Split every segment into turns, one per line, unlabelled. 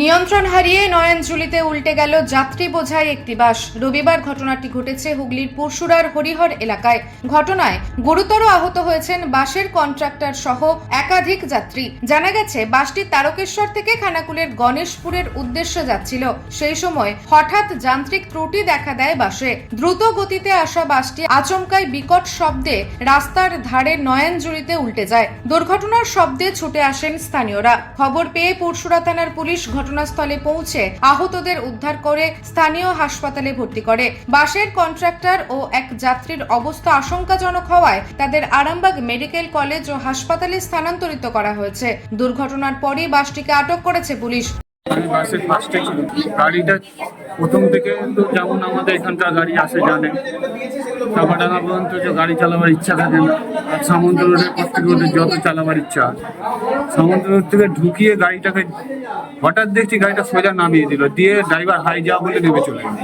নিয়ন্ত্রণ হারিয়ে নয়নজুলিতে উল্টে গেল যাত্রী বোঝাই একটি বাস। রবিবার ঘটনাটি ঘটেছে হুগলির পরশুরার হরিহর এলাকায়। ঘটনায় গুরুতর আহত হয়েছেন বাসের কন্ট্রাক্টর সহ একাধিক যাত্রী। জানা গেছে, বাসটি তারকেশ্বর থেকে খানাকুলের গণেশপুরের উদ্দেশ্যে যাচ্ছিল। সেই সময় হঠাৎ যান্ত্রিক ত্রুটি দেখা দেয় বাসে। দ্রুত গতিতে আসা বাসটি আচমকায় বিকট শব্দে রাস্তার ধারে নয়নজুলিতে উল্টে যায়। দুর্ঘটনার শব্দে ছুটে আসেন স্থানীয়রা। খবর পেয়ে পরশুরা থানার পুলিশ ঘটনাস্থলে পৌঁছে আহতদের উদ্ধার করে স্থানীয় হাসপাতালে ভর্তি করে। বাসের কন্ট্রাক্টর ও এক যাত্রীর অবস্থা আশঙ্কাজনক হওয়ায় তাদের আরামবাগ মেডিকেল কলেজ ও হাসপাতালে স্থানান্তরিত করা হয়েছে। দুর্ঘটনার পরই বাসটিকে আটক করেছে পুলিশ।
আমি বাসের ফার্স্টে ছিল গাড়িটা প্রথম থেকে তো যেমন আমাদের এখানকার গাড়ি আসে জানে চাপাডাঙ্গা পর্যন্ত যে গাড়ি চালাবার ইচ্ছা থাকে না। আর সামন্ত রোডের পর থেকে ওদের যত চালাবার ইচ্ছা। সামন্ত রোড থেকে ঢুকিয়ে গাড়িটাকে হঠাৎ দেখছি গাড়িটা সোজা নামিয়ে দিল দিয়ে ড্রাইভার হাই যা বলে নেমে চলে গেল।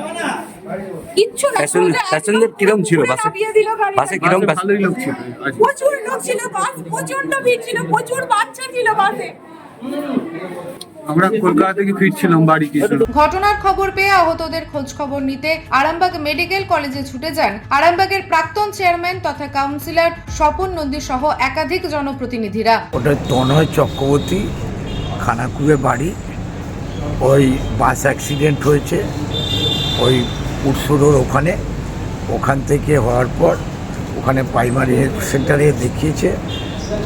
কিচ্ছু না
প্যাসেঞ্জার কিরম ছিল বাসে। বাসে কিরম
ভালোই লোক ছিল
প্রচুর লোক ছিল বাস প্রচণ্ড ভিড় ছিল প্রচুর বাচ্চা ছিল বাসে।
আমরা কলকাতা থেকে ফিরছিলাম বাড়ি কিছু
ঘটনার খবর পেয়ে আহতদের খোঁজ খবর নিতে আরামবাগ মেডিকেল কলেজে ছুটে যান আরামবাগের প্রাক্তন চেয়ারম্যান তথা কাউন্সিলর স্বপন নন্দী সহ একাধিক জনপ্রতিনিধিরা।
ওটা তনয় চক্রবর্তী খানাকুয়ে বাড়ি। ওই বাস অ্যাক্সিডেন্ট হয়েছে ওই উৎসুরোর ওখানে। ওখান থেকে হওয়ার পর ওখানে প্রাইমারি হেলথ সেন্টারে দেখিয়েছে।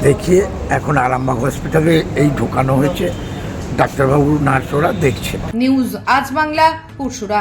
দেখিয়ে এখন আরামবাগ হসপিটালে এই ঢোকানো হয়েছে। ডাক্তারবাবু নার্সরা দেখছে।
নিউজ আজ বাংলা পুরসুরা